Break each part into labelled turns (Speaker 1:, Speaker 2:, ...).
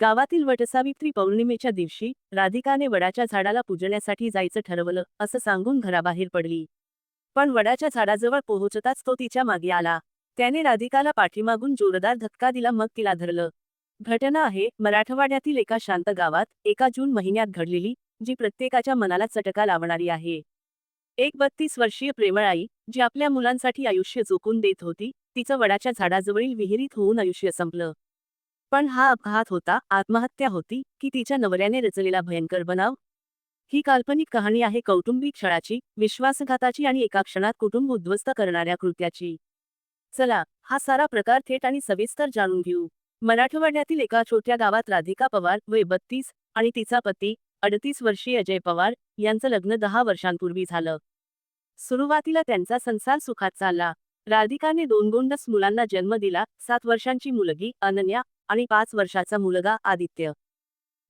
Speaker 1: गावातील वटसावित्री पौर्णिमेच्या दिवशी राधिकाने वडाच्या झाडाला पूजण्यासाठी जायचं ठरवलं असं सांगून घराबाहेर पडली. पण वडाच्या झाडाजवळ पोहोचताच तो तिच्यामागे आला. त्याने राधिकाला पाठीमागून जोरदार धक्का दिला मग तिला धरलं. घटना आहे मराठवाड्यातील एका शांत गावात एका जून महिन्यात घडलेली जी प्रत्येकाच्या मनाला चटका लावणारी आहे. एक बत्तीस वर्षीय प्रेमळाई जी आपल्या मुलांसाठी आयुष्य जोखून देत होती तिचं वडाच्या झाडाजवळील विहिरीत होऊन आयुष्य संपलं. पण हा अपघात होता आत्महत्या होती की तिच्या नवऱ्याने रचलेला भयंकर बनाव? ही काल्पनिक कहाणी आहे कौटुंबिक छळाची विश्वासघाताची आणि एका क्षणात कुटुंब उद्ध्वस्त करणाऱ्या कृत्याची. चला हा सारा प्रकार थेट आणि सविस्तर जाणून घेऊ. मराठवाड्यातील एका छोट्या गावात राधिका पवार वय बत्तीस आणि तिचा पती अडतीस वर्षीय अजय पवार यांचं लग्न दहा वर्षांपूर्वी झालं. सुरुवातीला त्यांचा संसार सुखात चालला. राधिकाने दोन गोंडस मुलांना जन्म दिला सात वर्षांची मुलगी अनन्या आणि पाच वर्षाचा मुलगा आदित्य.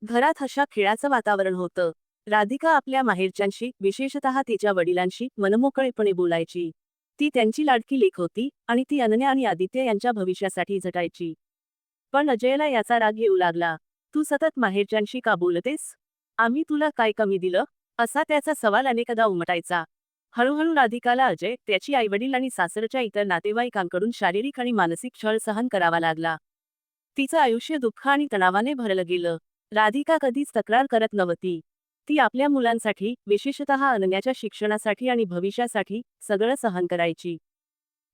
Speaker 1: घरात हशा खेळाचं वातावरण होतं. राधिका आपल्या माहेरच्यांशी विशेषतः तिच्या वडिलांशी मनमोकळेपणे बोलायची. ती त्यांची लाडकी लेख होती आणि ती अनन्या आणि आदित्य यांच्या भविष्यासाठी झटायची. पण अजयला याचा राग येऊ लागला. तू सतत माहेरच्यांशी का बोलतेस? आम्ही तुला काय कमी दिलं? असा त्याचा सवाल अनेकदा उमटायचा. हळूहळू राधिकाला अजय त्याची आईवडील आणि सासरच्या इतर नातेवाईकांकडून शारीरिक आणि मानसिक छळ सहन करावा लागला. तिचं आयुष्य दुःख आणि तणावाने भरलं गेलं. राधिका कधीच तक्रार करत नव्हती. ती आपल्या मुलांसाठी विशेषतः अनन्याच्या शिक्षणासाठी आणि भविष्यासाठी सगळं सहन करायची.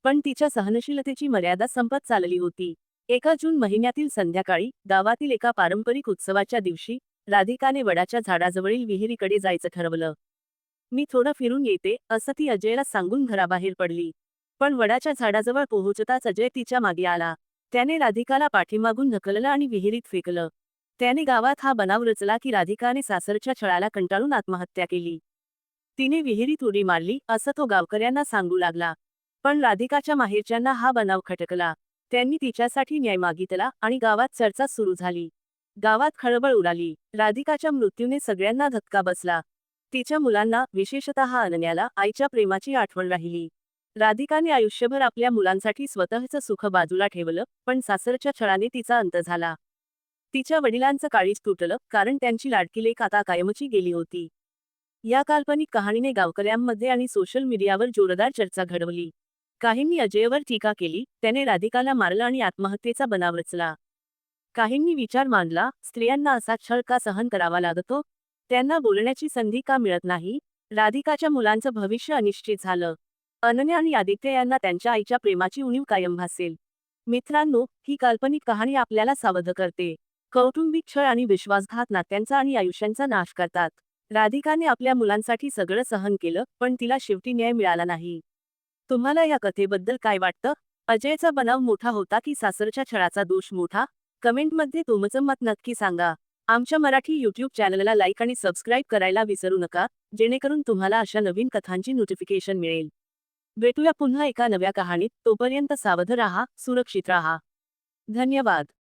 Speaker 1: पण तिच्या सहनशीलतेची मर्यादा संपत चालली होती. एका जून महिन्यातील संध्याकाळी गावातील एका पारंपरिक उत्सवाच्या दिवशी राधिकाने वडाच्या झाडाजवळील विहिरीकडे जायचं ठरवलं. मी थोडं फिरून येते असं ती अजयला सांगून घराबाहेर पडली. पण वडाच्या झाडाजवळ पोहोचताच अजय तिच्यामागे आला. त्याने राधिकाला पाठीमागून ढकललं आणि विहिरीत फेकलं. त्याने गावात हा बनाव रचला की राधिकाने सासरच्या छळाला कंटाळून आत्महत्या केली. तिने विहिरीत उडी मारली असं तो गावकऱ्यांना सांगू लागला. पण राधिकाच्या माहेरच्यांना हा बनाव खटकला. त्यांनी तिच्यासाठी न्याय मागितला आणि गावात चर्चा सुरू झाली. गावात खळबळ उडाली. राधिकाच्या मृत्यूने सगळ्यांना धक्का बसला. तिच्या मुलांना विशेषतः अनन्याला आईच्या प्रेमाची आठवण राहिली. राधिकाने आयुष्यभर आपल्या मुलांसाठी स्वतःचं सुख बाजूला ठेवलं पण सासरच्या छळाने तिचा अंत झाला. तिच्या वडिलांचं काळीच तुटलं कारण त्यांची लाडकी लेख आता कायमची गेली होती. या काल्पनिक कहाणीने गावकऱ्यांमध्ये आणि सोशल मीडियावर जोरदार चर्चा घडवली. काहींनी अजयवर टीका केली त्याने राधिकाला मारलं आणि आत्महत्येचा बनाव रचला. काहींनी विचार मांडला स्त्रियांना असा छळ का सहन करावा लागतो? त्यांना बोलण्याची संधी का मिळत नाही? राधिकाच्या मुलांचं भविष्य अनिश्चित झालं. अनन्या आणि आदित्य यांना त्यांच्या आईच्या प्रेमाची उणीव कायम भासेल. मित्रांनो ही काल्पनिक कहाणी आपल्याला सावध करते. कौटुंबिक छळ आणि विश्वासघात नात्यांचा आणि आयुष्यांचा नाश करतात. राधिकाने आपल्या मुलांसाठी सगळं सहन केलं पण तिला शेवटी न्याय मिळाला नाही. तुम्हाला या कथेबद्दल काय वाटतं? अजयचा बनाव मोठा होता की सासरच्या छळाचा दोष मोठा? कमेंटमध्ये तुमचं मत नक्की सांगा. आमच्या मराठी यूट्यूब चॅनलला लाईक आणि सबस्क्राईब करायला विसरू नका जेणेकरून तुम्हाला अशा नवीन कथांची नोटिफिकेशन मिळेल. भेटूया पुन्हा एका नव्या कहाणीत. तोपर्यंत सावध राहा सुरक्षित राहा. धन्यवाद.